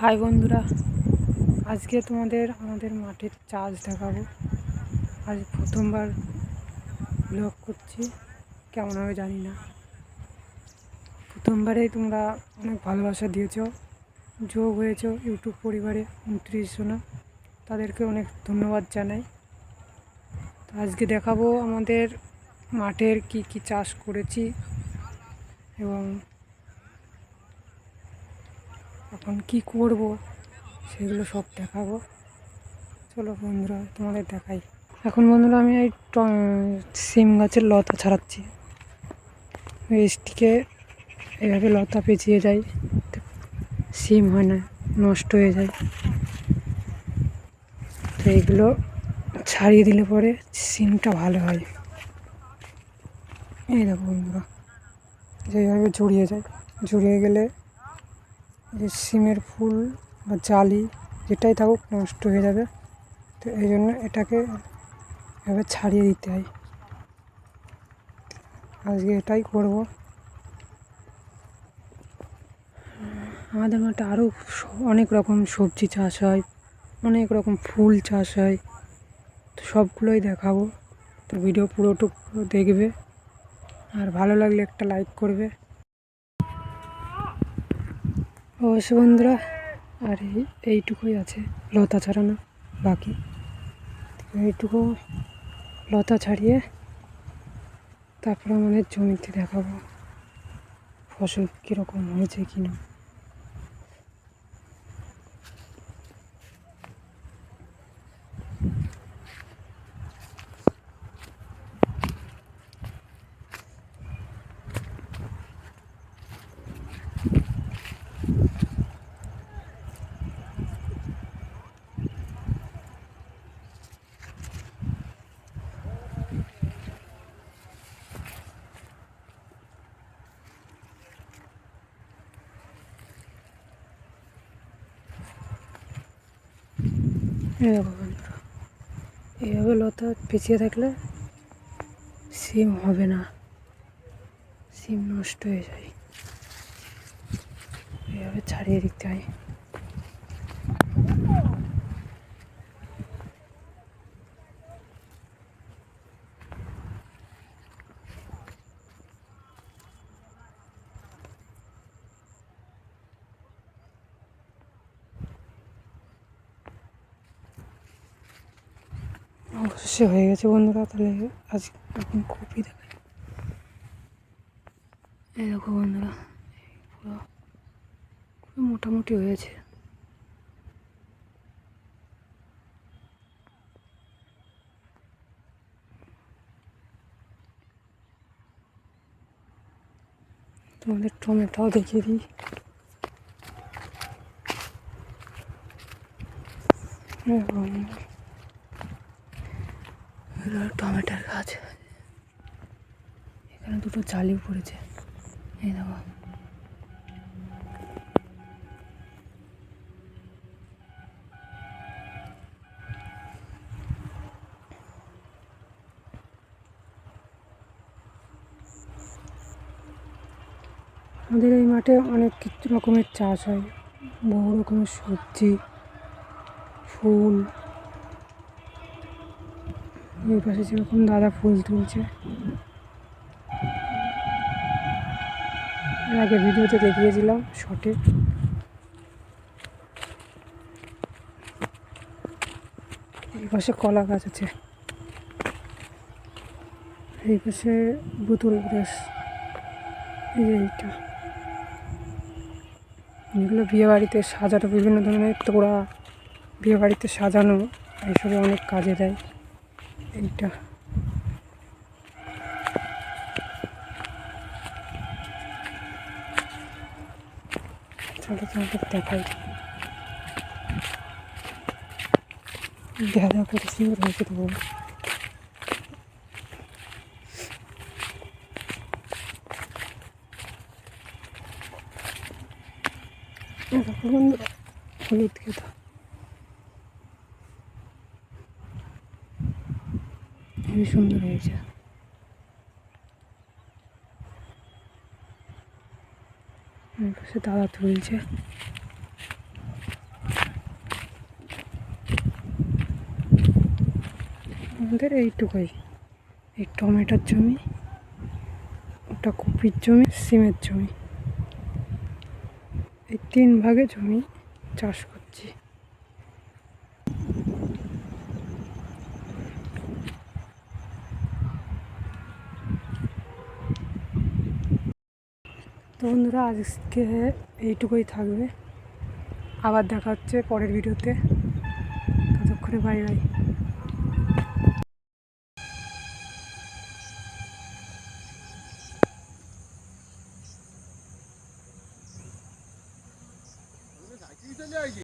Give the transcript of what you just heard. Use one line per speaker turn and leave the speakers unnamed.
High বন্ধুরা, আজকে তোমাদের আমাদের মাঠের চাষ দেখাবো। আজ প্রথমবার ব্লগ করছি, কেমন হবে জানি না। প্রথমবারেই তোমরা অনেক ভালোবাসা দিয়েছ, যোগ হয়েছ ইউটিউব পরিবারে উনত্রিশ জনা, তাদেরকে অনেক ধন্যবাদ জানাই। তো আজকে দেখাবো আমাদের মাঠের কি কি চাষ করেছি এবং এখন কি করব? সেগুলো সব দেখাবো। চলো বন্ধুরা, তোমাদের দেখাই। এখন বন্ধুরা আমি এই সিম গাছের লতা ছাড়াচ্ছি। এসটিকে এভাবে লতা পেঁচিয়ে যায়। সিম হয় না, নষ্ট হয়ে যায়। তো এগুলো ছাড়িয়ে দিলে পরে সিমটা ভালো হয়। এই দেখো বন্ধুরা, যেভাবে জড়িয়ে যায়। জড়িয়ে গেলে যে সিমের ফুল বা জালি যেটাই থাকুক নষ্ট হয়ে যাবে। তো এই জন্য এটাকে এভাবে ছাড়িয়ে দিতে হয়। আজকে এটাই করব। আমাদের মাঠে আরও অনেক রকম সবজি চাষ হয়, অনেক রকম ফুল চাষ হয়। তো সবগুলোই দেখাবো। তো ভিডিও পুরোটুকু দেখবে। আর ভালো লাগলে একটা লাইক করবে। অবশ্য বন্ধুরা, আর এই এইটুকুই আছে লতা ছাড়ানো, বাকি। এইটুকু লতা ছাড়িয়ে তারপর আমাদের জমিতে দেখাবো ফসল কীরকম হয়েছে কি না এই বন্ধুরা, এইভাবে লতা পিছিয়ে থাকলে সিম হবে না। সিম নষ্ট হয়ে যায়। এইভাবে ছাড়িয়ে দিতে হয়। অবশ্যই হয়ে গেছে বন্ধুরা, তাহলে আজ এখন কপি দেখাই। এই দেখো বন্ধুরা, পুরো পুরো মোটামুটি হয়েছে। তোমাদের টমেটোও দেখিয়ে দিই। বন্ধুরা। এগুলো টমেটোর গাছ। এখানে দুটো জালি পড়েছে। এই দেখো। আমাদের এই মাঠে অনেক কিছু রকমের চাষ হয়। বহু রকমের সবজি, ফুল এই পাশে যেরকম দাদা ফুল তুলছে। আগে ভিডিওতে দেখিয়েছিলাম শর্টে এই পাশে কলা গাছ আছে। এই পাশে বোতল ব্রাশ এই এইটা। এগুলো বিয়ে বাড়িতে সাজানো, বিভিন্ন ধরনের তোড়া বিয়ে বাড়িতে সাজানো, এইসবে অনেক কাজে দেয়। এইটা। চলো তোমাকে দেখাই। দেখা যাক কত সুন্দর হয়েছে তো বলো। এই দেখো বন্ধুরা হলুদ খেতা। খুবই সুন্দর হয়েছে। পাশে দাদা তুলছে। আমাদের এইটুকুই। এই টমেটোর জমি, ওটা কপির জমি, সিমের জমি। এই তিন ভাগে জমি চাষ করছি। তো বন্ধুরা আজকে এইটুকুই থাকবে। আবার দেখা হচ্ছে পরের ভিডিওতে। ততক্ষণে বাই বাই